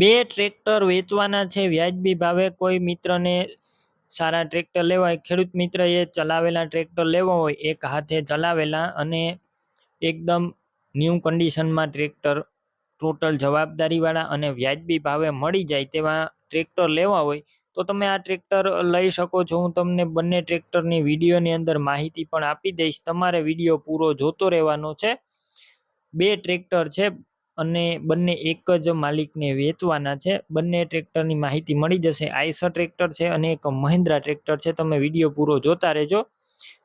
બે ટ્રેક્ટર વેચવાના છે. વ્યાજબી ભાવે કોઈ મિત્રને સારા ટ્રેક્ટર લેવા હોય ખેડૂત મિત્રએ ચલાવેલા ટ્રેક્ટર લેવા હોય, એક હાથે ચલાવેલા અને એકદમ ન્યૂ કન્ડિશનમાં ટ્રેક્ટર, ટોટલ જવાબદારીવાળા અને વ્યાજબી ભાવે મળી જાય તેવા ટ્રેક્ટર લેવા હોય, તો તમે આ ટ્રેક્ટર લઈ શકો છો. હું તમને બંને ટ્રેક્ટરની વિડીયોની અંદર માહિતી પણ આપી દઈશ. તમારે વીડિયો પૂરો જોતો રહેવાનો છે. બે ટ્રેક્ટર છે. અને બંને એક જ માલિકને વેચવાના છે. બંને ટ્રેક્ટરની માહિતી મળી જશે. આઈસર ટ્રેક્ટર છે અને એક મહિન્દ્રા ટ્રેક્ટર છે. તમે વીડિયો પૂરો જોતા રહેજો.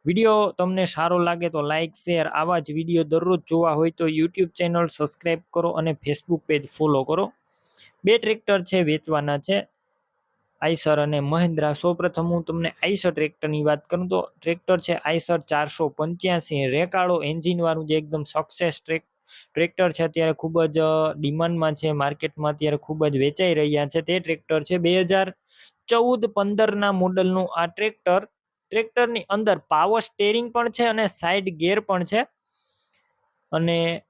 વીડિયો તમને સારો લાગે તો લાઇક શેર, આવા જ વીડિયો દરરોજ જોવા હોય તો યુટ્યુબ ચેનલ સબસ્ક્રાઈબ કરો અને ફેસબુક પેજ ફોલો કરો. બે ટ્રેક્ટર છે વેચવાના છે. આઈસર અને મહિન્દ્રા. સૌપ્રથમ હું તમને આઈસર ટ્રેક્ટરની વાત કરું તો ટ્રેક્ટર છે આઈસર ચારસો પંચ્યાસી રેકાળો એન્જિનવાળું જે એકદમ સક્સેસ ટ્રેક ટ્રેક્ટર છે અત્યારે ખૂબ જ ડિમાન્ડમાં છે, માર્કેટમાં અત્યારે ખૂબ જ વેચાઈ રહ્યા છે. તે ટ્રેક્ટર છે બે હજાર ચૌદ પંદરના મોડલનું આ ટ્રેક્ટર. ટ્રેક્ટરની અંદર પાવર સ્ટેરિંગ પણ છે અને સાઈડ ગેર પણ છે. અને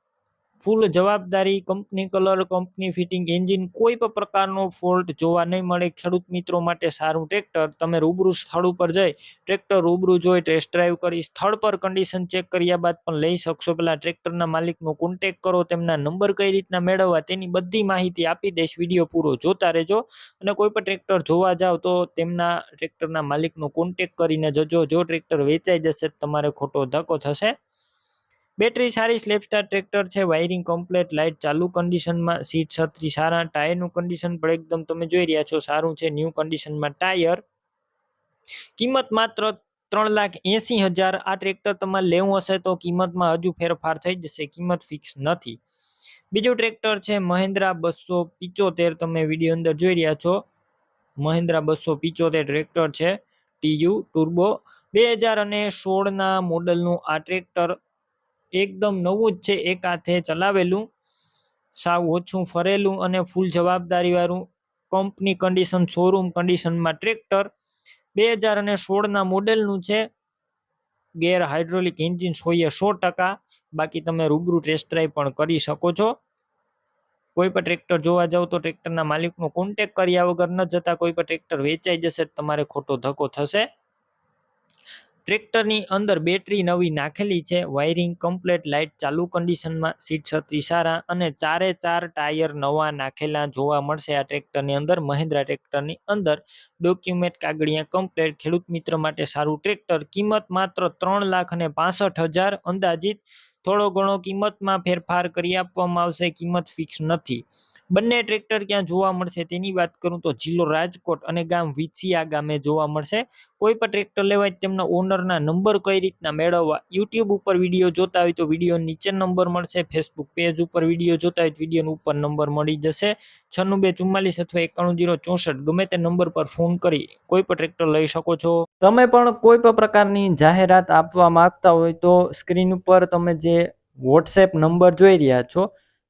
ફૂલ જવાબદારી, company colour, company fitting, engine કોઈ પણ પ્રકારનો ફોલ્ટ જોવા નહીં મળે. ખેડૂત મિત્રો માટે સારું ટ્રેક્ટર. તમે રૂબરૂ સ્થળ ઉપર જઈ ટ્રેક્ટર રૂબરૂ જોઈ ટેસ્ટ ડ્રાઈવ કરી સ્થળ પર કન્ડિશન ચેક કર્યા બાદ પણ લઈ શકશો. પહેલાં ટ્રેક્ટરના માલિકનો કોન્ટેક કરો, તેમના નંબર કઈ રીતના મેળવવા તેની બધી માહિતી આપી દઈશ. વીડિયો પૂરો જોતા રહેજો અને કોઈ પણ ટ્રેક્ટર જોવા જાવ તો તેમના ટ્રેક્ટરના માલિકનો કોન્ટેક કરીને જજો. જો ટ્રેક્ટર વેચાઈ જશે તમારે ખોટો ધક્કો થશે. બેટરી સારી સ્લેપસ્ટાર ટ્રેક્ટર છે, વાયરિંગ કમ્પ્લેટ, લાઇટ ચાલુ કન્ડિશનમાં, સીટ છત્રી સારા, ટાયરનું કન્ડિશન પણ એકદમ તમે જોઈ રહ્યા છો, સારું છે, ન્યૂ કન્ડિશનમાં ટાયર. કિંમત માત્ર ત્રણ લાખ એંસી હજાર, આ ટ્રેક્ટર તમારે લેવું હશે તો કિંમતમાં હજુ ફેરફાર થઈ જશે, કિંમત ફિક્સ નથી. બીજું ટ્રેક્ટર છે, મહિન્દ્રા બસો પિચોતેર, તમે વીડિયો અંદર જોઈ રહ્યા છો. મહિન્દ્રા બસો પિચોતેર ટ્રેક્ટર છે ટીયુ ટુર્બો. બે હજાર અને સોળના મોડલનું આ ટ્રેક્ટર એકદમ નવું જ છે, એક હાથે ચલાવેલું, સાવ ઓછું ફરેલું અને ફૂલ જવાબદારીવાળું કંપની કન્ડિશન શોરૂમ કન્ડિશનમાં ટ્રેક્ટર બે હજાર અને સોળના મોડેલનું છે. ગેર હાઇડ્રોલિક એન્જિન સોએ સો ટકા, બાકી તમે રૂબરૂ ટેસ્ટ ડ્રાઈવ પણ કરી શકો છો. કોઈ પણ ટ્રેક્ટર જોવા જાવ તો ટ્રેક્ટરના માલિકનો કોન્ટેક કર્યા વગર ન જતા, કોઈ પણ ટ્રેક્ટર વેચાઈ જશે તમારે ખોટો ધક્કો થશે. ટ્રેક્ટરની અંદર બેટરી નવી નાખેલી છે. વાયરિંગ, કમ્પ્લેટ લાઇટ, ચાલુ કન્ડિશનમાં સીટ છત્રી સારા અને ચારે ચાર ટાયર નવા નાખેલા જોવા મળશે. આ ટ્રેક્ટરની અંદર, મહિન્દ્રા ટ્રેક્ટરની અંદર ડોક્યુમેન્ટ કાગળિયા, કમ્પ્લેટ ખેડૂત મિત્ર માટે સારું ટ્રેક્ટર. કિંમત માત્ર ત્રણ લાખ અને પાસઠ હજાર અંદાજિત. થોડો ઘણો કિંમતમાં ફેરફાર કરી આપવામાં આવશે. કિંમત ફિક્સ નથી. બંને ટ્રેક્ટર ક્યાં જોવા મળશે તેની વાત કરું તો જિલ્લો રાજકોટ અને ગામ વિછિયા ગામે જોવા મળશે. કોઈ પણ ટ્રેક્ટર લેવાય તેમના ઓનરના નંબર કઈ રીતના મેળવવા યુટ્યુબ ઉપર વીડિયો જોતા હોય તો વીડિયો નીચે નંબર મળશે ફેસબુક પેજ ઉપર વીડિયો જોતા હોય તો વીડિયો ઉપર નંબર મળી જશે. છન્નું બે ચુમ્માલીસ અથવા એકાણું જીરો ચોસઠ, ગમે તે નંબર પર ફોન કરી કોઈ પણ ટ્રેક્ટર લઈ શકો છો. તમે પણ કોઈ પણ પ્રકારની જાહેરાત આપવા માંગતા હોય તો સ્ક્રીન ઉપર તમે જે વોટ્સએપ નંબર જોઈ રહ્યા છો